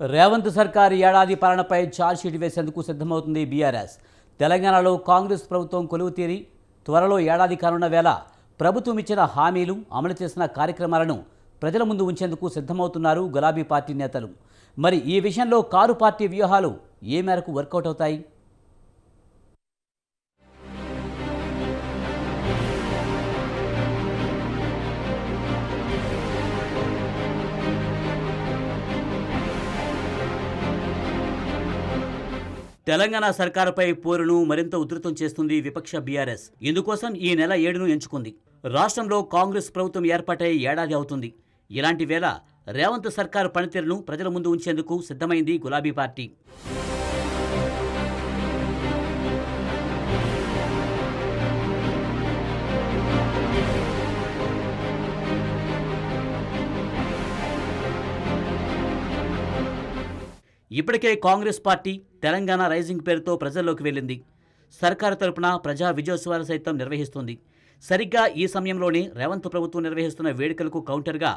రేవంత్ సర్కార్ ఏడాది పాలనపై ఛార్జ్షీట్ వేసేందుకు సిద్ధమవుతుంది బీఆర్ఎస్. తెలంగాణలో కాంగ్రెస్ ప్రభుత్వం కొలువు తీరి త్వరలో ఏడాది కానున్న వేళ ప్రభుత్వం ఇచ్చిన హామీలు అమలు చేసిన కార్యక్రమాలను ప్రజల ముందు ఉంచేందుకు సిద్ధమవుతున్నారు గులాబీ పార్టీ నేతలు. మరి ఈ విషయంలో కారు పార్టీ వ్యూహాలు ఏ మేరకు వర్కౌట్ అవుతాయి? తెలంగాణ సర్కారుపై పోరును మరింత ఉధృతం చేస్తుంది విపక్ష బీఆర్ఎస్. ఇందుకోసం ఈ నెల ఏడును ఎంచుకుంది. రాష్ట్రంలో కాంగ్రెస్ ప్రభుత్వం ఏర్పాటై ఏడాది అవుతుంది. ఇలాంటి వేళ రేవంత్ సర్కారు పనితీరును ప్రజల ముందు ఉంచేందుకు సిద్ధమైంది గులాబీ పార్టీ. ఇప్పటికే కాంగ్రెస్ పార్టీ తెలంగాణ రైజింగ్ పేరుతో ప్రజల్లోకి వెళ్ళింది. సర్కారు తరపున ప్రజా విజయోత్సవాలు సైతం నిర్వహిస్తుంది. సరిగ్గా ఈ సమయంలోనే రేవంత్ ప్రభుత్వం నిర్వహిస్తున్న వేడుకలకు కౌంటర్గా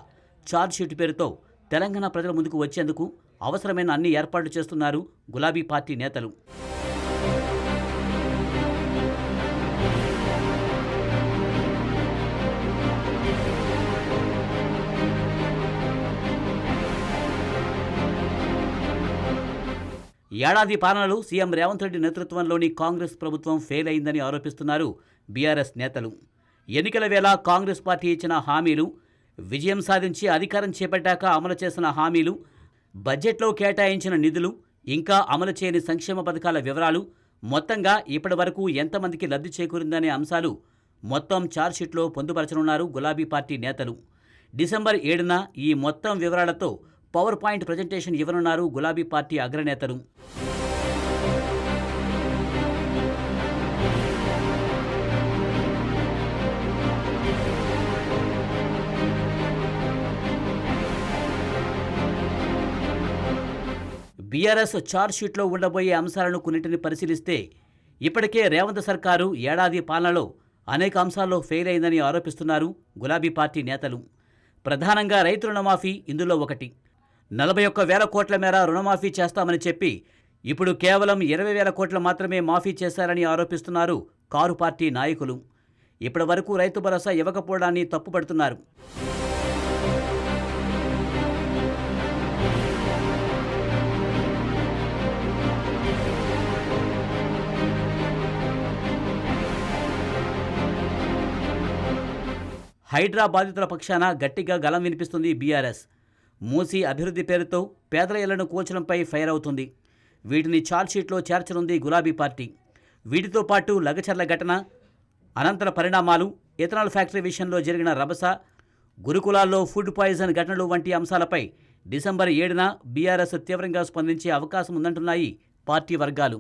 చార్జ్షీట్ పేరుతో తెలంగాణ ప్రజల ముందుకు వచ్చేందుకు అవసరమైన అన్ని ఏర్పాట్లు చేస్తున్నారు గులాబీ పార్టీ నేతలు. ఏడాది పాలనలో సీఎం రేవంత్ రెడ్డి నేతృత్వంలోని కాంగ్రెస్ ప్రభుత్వం ఫెయిల్ అయిందని ఆరోపిస్తున్నారు బీఆర్ఎస్ నేతలు. ఎన్నికల వేళ కాంగ్రెస్ పార్టీ ఇచ్చిన హామీలు విజయం సాధించి అధికారం చేపట్టాక అమలు చేసిన హామీలు బడ్జెట్లో కేటాయించిన నిధులు ఇంకా అమలు చేయని సంక్షేమ పథకాల వివరాలు మొత్తంగా ఇప్పటి వరకు ఎంతమందికి లబ్ధి చేకూరిందనే అంశాలు మొత్తం ఛార్జ్షీట్లో పొందుపరచనున్నారు గులాబీ పార్టీ నేతలు. డిసెంబర్ ఏడున ఈ మొత్తం వివరాలతో పవర్ పాయింట్ ప్రజెంటేషన్ ఇవ్వనున్నారు గులాబీ పార్టీ అగ్రనేతలు. బీఆర్ఎస్ షీట్లో ఉండబోయే అంశాలను కొన్నింటిని పరిశీలిస్తే ఇప్పటికే రేవంత్ సర్కారు ఏడాది పాలనలో అనేక అంశాల్లో ఫెయిల్ అయిందని ఆరోపిస్తున్నారు గులాబీ పార్టీ నేతలు. ప్రధానంగా రైతు రుణమాఫీ ఇందులో ఒకటి. నలభై ఒక్క వేల కోట్ల మేర రుణమాఫీ చేస్తామని చెప్పి ఇప్పుడు కేవలం ఇరవై వేల కోట్ల మాత్రమే మాఫీ చేశారని ఆరోపిస్తున్నారు కారు పార్టీ నాయకులు. ఇప్పటి వరకు రైతు భరోసా ఇవ్వకపోవడాన్ని తప్పుపడుతున్నారు. హైడ్రా బాధితుల పక్షాన గట్టిగా గలం వినిపిస్తుంది బీఆర్ఎస్. మూసీ అభివృద్ధి పేరుతో పేదల ఇళ్ళను కూల్చడంపై ఫైర్ అవుతుంది. వీటిని ఛార్జ్షీట్లో చేర్చనుంది గులాబీ పార్టీ. వీటితో పాటు లగచర్ల ఘటన అనంతర పరిణామాలు ఇథనాల్ ఫ్యాక్టరీ విషయంలో జరిగిన రభస గురుకులాల్లో ఫుడ్ పాయిజన్ ఘటనలు వంటి అంశాలపై డిసెంబర్ ఏడున బీఆర్ఎస్ తీవ్రంగా స్పందించే అవకాశం ఉందంటున్నాయి పార్టీ వర్గాలు.